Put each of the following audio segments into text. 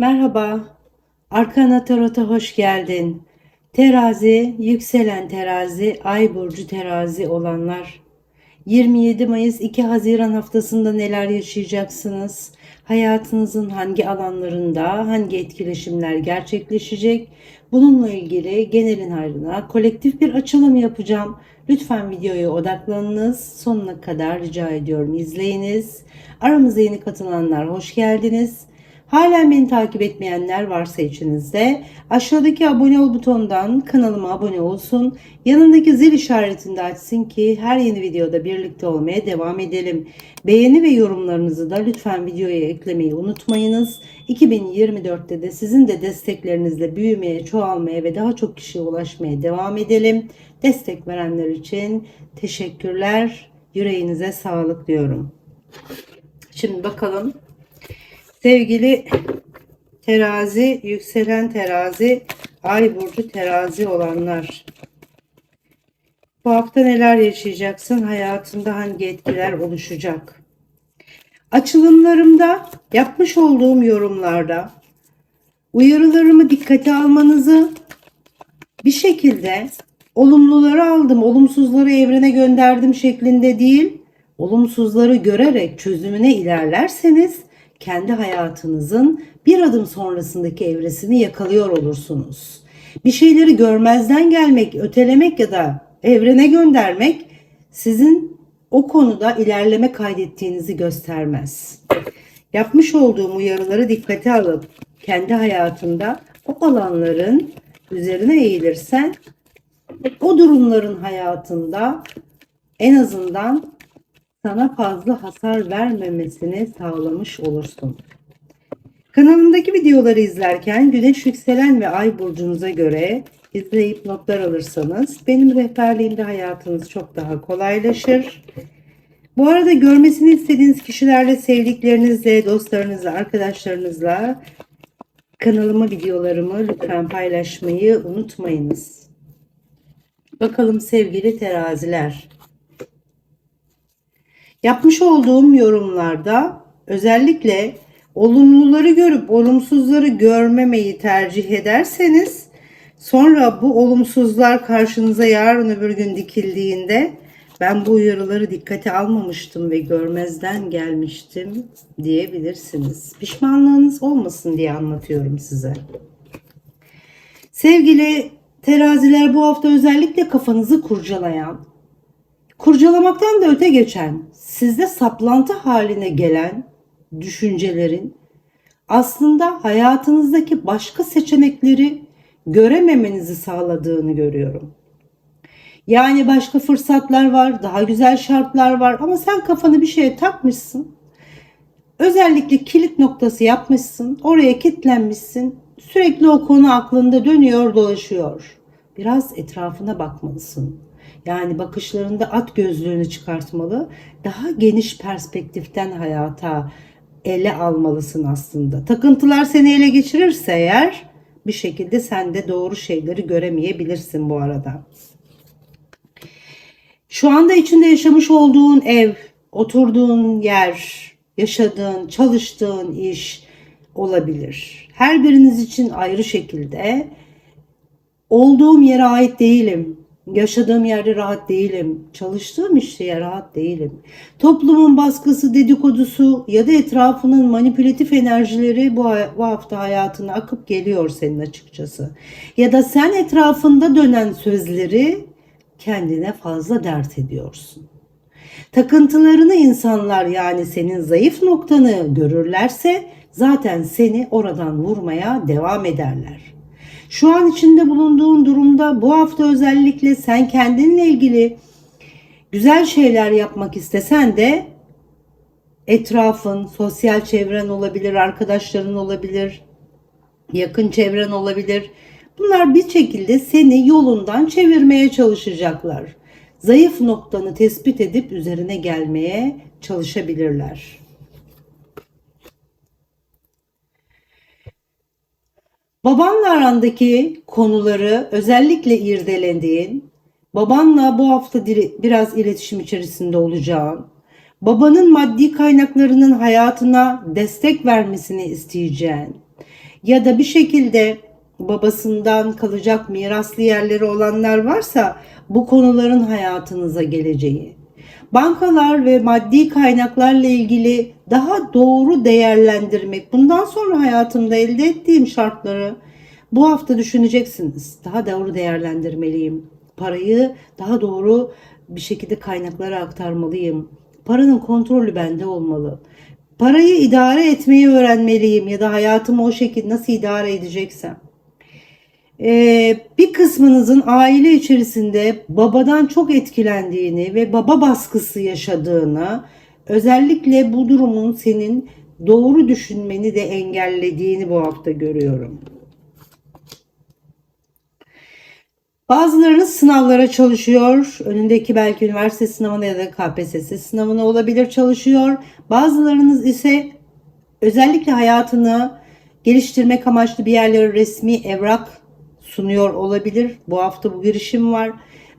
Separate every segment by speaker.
Speaker 1: Merhaba, Arkana Tarot'a hoş geldin. Terazi, yükselen terazi, ay burcu terazi olanlar. 27 Mayıs 2 Haziran haftasında neler yaşayacaksınız? Hayatınızın hangi alanlarında hangi etkileşimler gerçekleşecek? Bununla ilgili genelin hayrına kolektif bir açılım yapacağım. Lütfen videoya odaklanınız. Sonuna kadar rica ediyorum izleyiniz. Aramıza yeni katılanlar hoş geldiniz. Halen beni takip etmeyenler varsa içinizde aşağıdaki abone ol butonundan kanalıma abone olsun. Yanındaki zil işaretini de açsın ki her yeni videoda birlikte olmaya devam edelim. Beğeni ve yorumlarınızı da lütfen videoya eklemeyi unutmayınız. 2024'te de sizin de desteklerinizle büyümeye, çoğalmaya ve daha çok kişiye ulaşmaya devam edelim. Destek verenler için teşekkürler. Yüreğinize sağlık diyorum. Şimdi bakalım Sevgili terazi, yükselen terazi, ay burcu terazi olanlar. Bu hafta neler yaşayacaksın? Hayatında hangi etkiler oluşacak? Açılımlarımda, yapmış olduğum yorumlarda uyarılarımı dikkate almanızı bir şekilde olumluları aldım, olumsuzları evrene gönderdim şeklinde değil, olumsuzları görerek çözümüne ilerlerseniz kendi hayatınızın bir adım sonrasındaki evresini yakalıyor olursunuz. Bir şeyleri görmezden gelmek, ötelemek ya da evrene göndermek sizin o konuda ilerleme kaydettiğinizi göstermez. Yapmış olduğum uyarıları dikkate alıp kendi hayatında o alanların üzerine eğilirsen o durumların hayatında en azından sana fazla hasar vermemesini sağlamış olursun. Kanalımdaki videoları izlerken güneş yükselen ve ay burcunuza göre izleyip notlar alırsanız benim rehberliğimde hayatınız çok daha kolaylaşır. Bu arada görmesini istediğiniz kişilerle, sevdiklerinizle, dostlarınızla, arkadaşlarınızla kanalıma videolarımı lütfen paylaşmayı unutmayınız. Bakalım sevgili teraziler. Yapmış olduğum yorumlarda özellikle olumluları görüp olumsuzları görmemeyi tercih ederseniz sonra bu olumsuzlar karşınıza yarın öbür gün dikildiğinde ben bu uyarıları dikkate almamıştım ve görmezden gelmiştim diyebilirsiniz. Pişmanlığınız olmasın diye anlatıyorum size. Sevgili teraziler bu hafta özellikle kafanızı kurcalayan, kurcalamaktan da öte geçen, sizde saplantı haline gelen düşüncelerin aslında hayatınızdaki başka seçenekleri görememenizi sağladığını görüyorum. Yani başka fırsatlar var, daha güzel şartlar var ama sen kafanı bir şeye takmışsın. Özellikle kilit noktası yapmışsın, oraya kilitlenmişsin. Sürekli o konu aklında dönüyor, dolaşıyor. Biraz etrafına bakmalısın. Yani bakışlarında at gözlüğünü çıkartmalı. Daha geniş perspektiften hayata ele almalısın aslında. Takıntılar seni ele geçirirse eğer bir şekilde sen de doğru şeyleri göremeyebilirsin bu arada. Şu anda içinde yaşamış olduğun ev, oturduğun yer, yaşadığın, çalıştığın iş olabilir. Her biriniz için ayrı şekilde olduğum yere ait değilim. Yaşadığım yerde rahat değilim. Çalıştığım işte rahat değilim. Toplumun baskısı, dedikodusu ya da etrafının manipülatif enerjileri bu, bu hafta hayatına akıp geliyor senin açıkçası. Ya da sen etrafında dönen sözleri kendine fazla dert ediyorsun. Takıntılarını insanlar yani senin zayıf noktanı görürlerse zaten seni oradan vurmaya devam ederler. Şu an içinde bulunduğun durumda bu hafta özellikle sen kendinle ilgili güzel şeyler yapmak istesen de etrafın, sosyal çevren olabilir, arkadaşların olabilir, yakın çevren olabilir. Bunlar bir şekilde seni yolundan çevirmeye çalışacaklar. Zayıf noktanı tespit edip üzerine gelmeye çalışabilirler. Babanla arandaki konuları özellikle irdelendiğin, babanla bu hafta biraz iletişim içerisinde olacağın, babanın maddi kaynaklarının hayatına destek vermesini isteyeceğin, ya da bir şekilde babasından kalacak miraslı yerleri olanlar varsa bu konuların hayatınıza geleceği. Bankalar ve maddi kaynaklarla ilgili daha doğru değerlendirmek, bundan sonra hayatımda elde ettiğim şartları bu hafta düşüneceksiniz. Daha doğru değerlendirmeliyim. Parayı daha doğru bir şekilde kaynaklara aktarmalıyım. Paranın kontrolü bende olmalı. Parayı idare etmeyi öğrenmeliyim ya da hayatımı o şekilde nasıl idare edeceksem. Ee, bir kısmınızın aile içerisinde babadan çok etkilendiğini ve baba baskısı yaşadığını, özellikle bu durumun senin doğru düşünmeni de engellediğini bu hafta görüyorum. Bazılarınız sınavlara çalışıyor. Önündeki belki üniversite sınavına ya da KPSS sınavına olabilir çalışıyor. Bazılarınız ise özellikle hayatını geliştirmek amaçlı bir yerlere resmi evrak sunuyor olabilir. Bu hafta bu girişim var.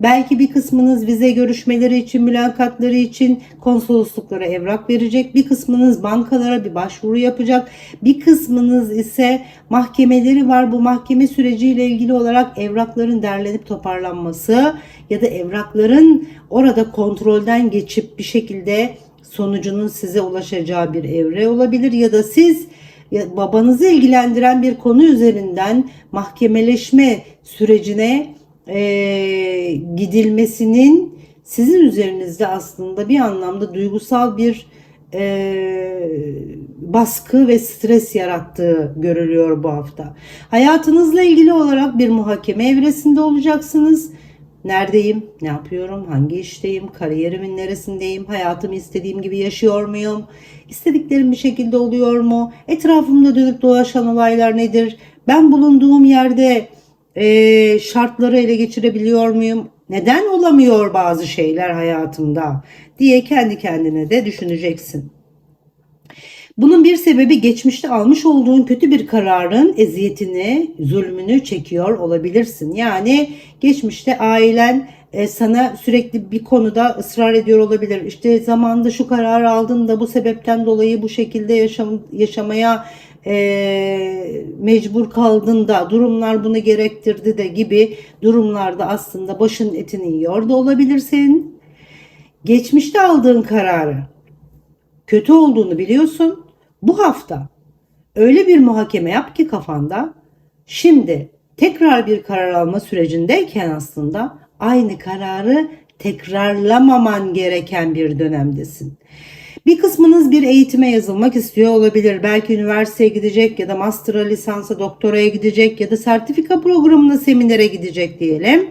Speaker 1: Belki bir kısmınız vize görüşmeleri için, mülakatları için konsolosluklara evrak verecek. Bir kısmınız bankalara bir başvuru yapacak. Bir kısmınız ise mahkemeleri var. Bu mahkeme süreciyle ilgili olarak evrakların derlenip toparlanması ya da evrakların orada kontrolden geçip bir şekilde sonucunun size ulaşacağı bir evre olabilir ya da siz babanızı ilgilendiren bir konu üzerinden mahkemeleşme sürecine e, gidilmesinin sizin üzerinizde aslında bir anlamda duygusal bir e, baskı ve stres yarattığı görülüyor bu hafta. Hayatınızla ilgili olarak bir muhakeme evresinde olacaksınız. Neredeyim? Ne yapıyorum? Hangi işteyim? Kariyerimin neresindeyim? Hayatımı istediğim gibi yaşıyor muyum? İstediklerim bir şekilde oluyor mu? Etrafımda dönüp dolaşan olaylar nedir? Ben bulunduğum yerde e, şartları ele geçirebiliyor muyum? Neden olamıyor bazı şeyler hayatımda diye kendi kendine de düşüneceksin. Bunun bir sebebi geçmişte almış olduğun kötü bir kararın eziyetini, zulmünü çekiyor olabilirsin. Yani geçmişte ailen e, sana sürekli bir konuda ısrar ediyor olabilir. İşte zamanda şu kararı aldın da bu sebepten dolayı bu şekilde yaşam, yaşamaya e, mecbur kaldın da durumlar bunu gerektirdi de gibi durumlarda aslında başın etini yiyor da olabilirsin. Geçmişte aldığın kararı kötü olduğunu biliyorsun. Bu hafta öyle bir muhakeme yap ki kafanda şimdi tekrar bir karar alma sürecindeyken aslında aynı kararı tekrarlamaman gereken bir dönemdesin. Bir kısmınız bir eğitime yazılmak istiyor olabilir. Belki üniversiteye gidecek ya da master'a, lisansa, doktoraya gidecek ya da sertifika programına, seminere gidecek diyelim.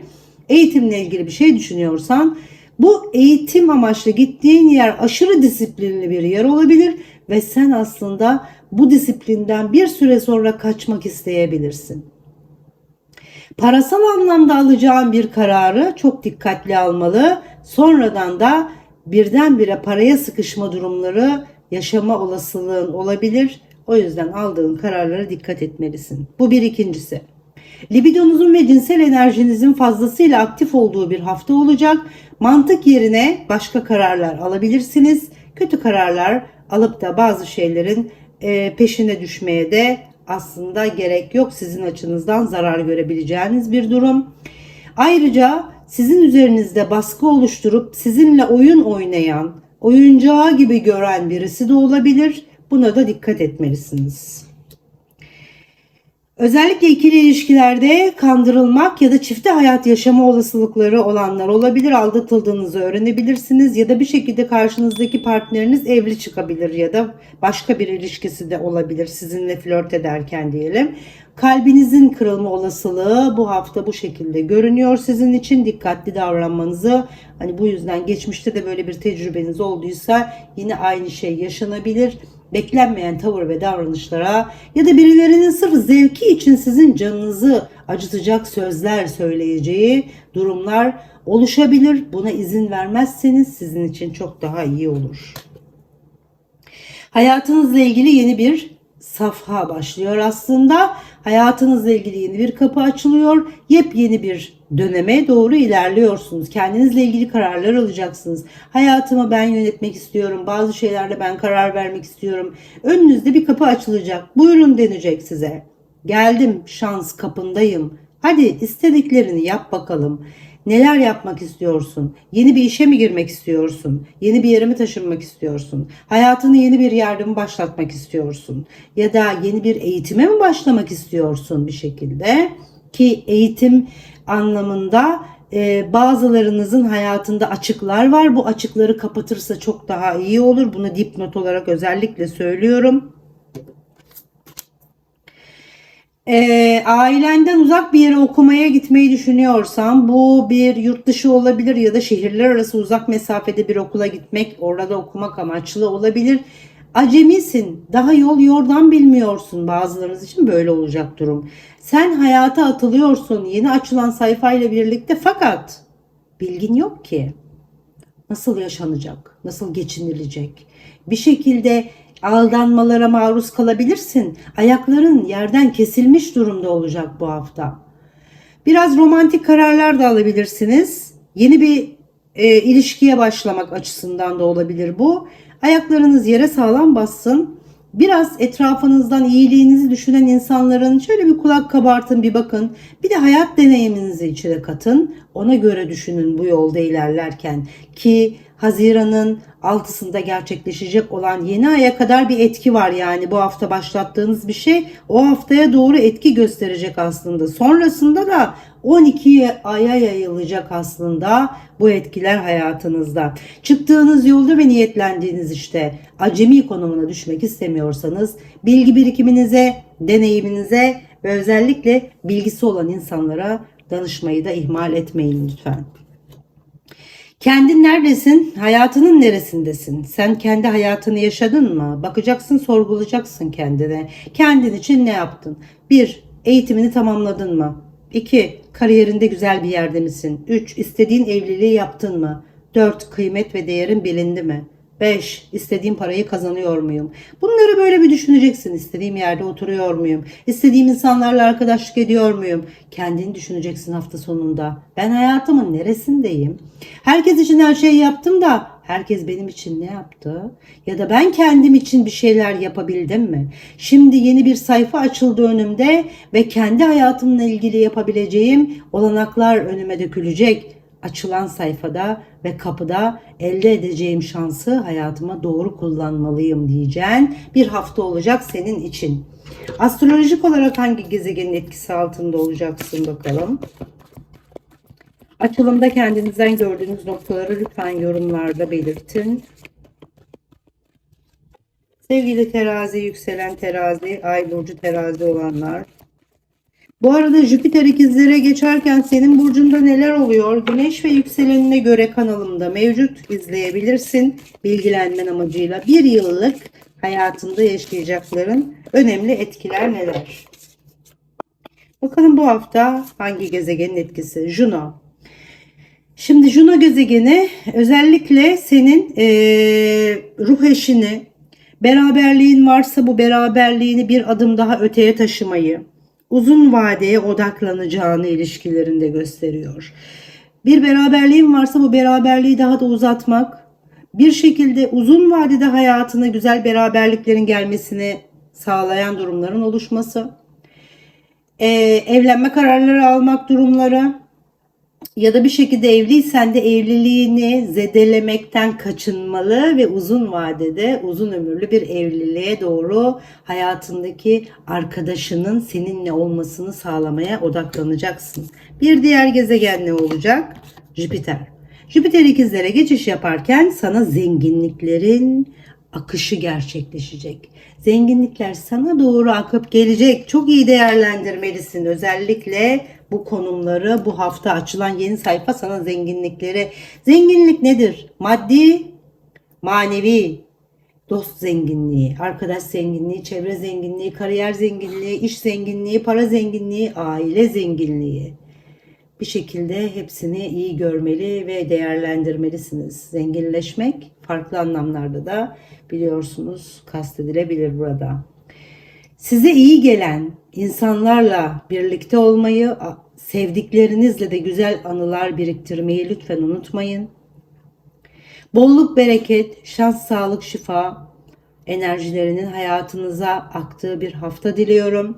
Speaker 1: Eğitimle ilgili bir şey düşünüyorsan bu eğitim amaçlı gittiğin yer aşırı disiplinli bir yer olabilir ve sen aslında bu disiplinden bir süre sonra kaçmak isteyebilirsin. Parasal anlamda alacağın bir kararı çok dikkatli almalı. Sonradan da birdenbire paraya sıkışma durumları yaşama olasılığın olabilir. O yüzden aldığın kararlara dikkat etmelisin. Bu bir ikincisi. Libidonuzun ve cinsel enerjinizin fazlasıyla aktif olduğu bir hafta olacak. Mantık yerine başka kararlar alabilirsiniz. Kötü kararlar alıp da bazı şeylerin e, peşine düşmeye de aslında gerek yok. Sizin açınızdan zarar görebileceğiniz bir durum. Ayrıca sizin üzerinizde baskı oluşturup sizinle oyun oynayan, oyuncağı gibi gören birisi de olabilir. Buna da dikkat etmelisiniz. Özellikle ikili ilişkilerde kandırılmak ya da çifte hayat yaşama olasılıkları olanlar olabilir. Aldatıldığınızı öğrenebilirsiniz ya da bir şekilde karşınızdaki partneriniz evli çıkabilir ya da başka bir ilişkisi de olabilir sizinle flört ederken diyelim. Kalbinizin kırılma olasılığı bu hafta bu şekilde görünüyor sizin için dikkatli davranmanızı hani bu yüzden geçmişte de böyle bir tecrübeniz olduysa yine aynı şey yaşanabilir beklenmeyen tavır ve davranışlara ya da birilerinin sırf zevki için sizin canınızı acıtacak sözler söyleyeceği durumlar oluşabilir. Buna izin vermezseniz sizin için çok daha iyi olur. Hayatınızla ilgili yeni bir safha başlıyor aslında. Hayatınızla ilgili yeni bir kapı açılıyor. Yepyeni bir döneme doğru ilerliyorsunuz. Kendinizle ilgili kararlar alacaksınız. Hayatımı ben yönetmek istiyorum. Bazı şeylerle ben karar vermek istiyorum. Önünüzde bir kapı açılacak. Buyurun denecek size. Geldim şans kapındayım. Hadi istediklerini yap bakalım. Neler yapmak istiyorsun? Yeni bir işe mi girmek istiyorsun? Yeni bir yere mi taşınmak istiyorsun? Hayatını yeni bir yerde mi başlatmak istiyorsun? Ya da yeni bir eğitime mi başlamak istiyorsun bir şekilde? Ki eğitim anlamında e, bazılarınızın hayatında açıklar var. Bu açıkları kapatırsa çok daha iyi olur. Bunu dipnot olarak özellikle söylüyorum. E, ailenden uzak bir yere okumaya gitmeyi düşünüyorsan bu bir yurt dışı olabilir ya da şehirler arası uzak mesafede bir okula gitmek, orada okumak amaçlı olabilir. Acemisin, daha yol yordan bilmiyorsun bazılarınız için böyle olacak durum. Sen hayata atılıyorsun yeni açılan sayfayla birlikte fakat bilgin yok ki. Nasıl yaşanacak? Nasıl geçinilecek? Bir şekilde aldanmalara maruz kalabilirsin. Ayakların yerden kesilmiş durumda olacak bu hafta. Biraz romantik kararlar da alabilirsiniz. Yeni bir e, ilişkiye başlamak açısından da olabilir bu. Ayaklarınız yere sağlam bassın. Biraz etrafınızdan iyiliğinizi düşünen insanların şöyle bir kulak kabartın bir bakın. Bir de hayat deneyiminizi içine katın. Ona göre düşünün bu yolda ilerlerken ki Haziran'ın 6'sında gerçekleşecek olan yeni aya kadar bir etki var yani bu hafta başlattığınız bir şey o haftaya doğru etki gösterecek aslında. Sonrasında da 12 aya yayılacak aslında bu etkiler hayatınızda. Çıktığınız yolda ve niyetlendiğiniz işte acemi konumuna düşmek istemiyorsanız bilgi birikiminize, deneyiminize ve özellikle bilgisi olan insanlara danışmayı da ihmal etmeyin lütfen. Kendin neredesin? Hayatının neresindesin? Sen kendi hayatını yaşadın mı? Bakacaksın, sorgulayacaksın kendine. Kendin için ne yaptın? Bir, eğitimini tamamladın mı? İki, kariyerinde güzel bir yerde misin? Üç, istediğin evliliği yaptın mı? Dört, kıymet ve değerin bilindi mi? 5. İstediğim parayı kazanıyor muyum? Bunları böyle bir düşüneceksin. İstediğim yerde oturuyor muyum? İstediğim insanlarla arkadaşlık ediyor muyum? Kendini düşüneceksin hafta sonunda. Ben hayatımın neresindeyim? Herkes için her şeyi yaptım da herkes benim için ne yaptı? Ya da ben kendim için bir şeyler yapabildim mi? Şimdi yeni bir sayfa açıldı önümde ve kendi hayatımla ilgili yapabileceğim olanaklar önüme dökülecek açılan sayfada ve kapıda elde edeceğim şansı hayatıma doğru kullanmalıyım diyeceğin bir hafta olacak senin için. Astrolojik olarak hangi gezegenin etkisi altında olacaksın bakalım. Açılımda kendinizden gördüğünüz noktaları lütfen yorumlarda belirtin. Sevgili terazi, yükselen terazi, ay burcu terazi olanlar. Bu arada Jüpiter ikizlere geçerken senin burcunda neler oluyor? Güneş ve yükselenine göre kanalımda mevcut izleyebilirsin. Bilgilenmen amacıyla bir yıllık hayatında yaşayacakların önemli etkiler neler? Bakalım bu hafta hangi gezegenin etkisi? Juno. Şimdi Juno gezegeni özellikle senin e, ruh eşini, beraberliğin varsa bu beraberliğini bir adım daha öteye taşımayı, uzun vadeye odaklanacağını ilişkilerinde gösteriyor. Bir beraberliğin varsa bu beraberliği daha da uzatmak, bir şekilde uzun vadede hayatına güzel beraberliklerin gelmesini sağlayan durumların oluşması, ee, evlenme kararları almak durumları, ya da bir şekilde evliysen de evliliğini zedelemekten kaçınmalı ve uzun vadede uzun ömürlü bir evliliğe doğru hayatındaki arkadaşının seninle olmasını sağlamaya odaklanacaksın. Bir diğer gezegen ne olacak? Jüpiter. Jüpiter ikizlere geçiş yaparken sana zenginliklerin akışı gerçekleşecek. Zenginlikler sana doğru akıp gelecek. Çok iyi değerlendirmelisin. Özellikle bu konumları bu hafta açılan yeni sayfa sana zenginlikleri. Zenginlik nedir? Maddi, manevi, dost zenginliği, arkadaş zenginliği, çevre zenginliği, kariyer zenginliği, iş zenginliği, para zenginliği, aile zenginliği. Bir şekilde hepsini iyi görmeli ve değerlendirmelisiniz. Zenginleşmek farklı anlamlarda da biliyorsunuz kastedilebilir burada. Size iyi gelen insanlarla birlikte olmayı, sevdiklerinizle de güzel anılar biriktirmeyi lütfen unutmayın. Bolluk, bereket, şans, sağlık, şifa enerjilerinin hayatınıza aktığı bir hafta diliyorum.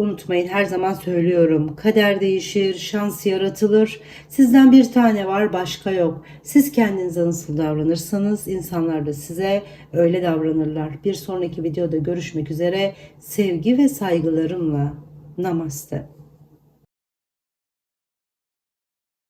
Speaker 1: Unutmayın her zaman söylüyorum. Kader değişir, şans yaratılır. Sizden bir tane var, başka yok. Siz kendinize nasıl davranırsanız insanlar da size öyle davranırlar. Bir sonraki videoda görüşmek üzere. Sevgi ve saygılarımla. Namaste.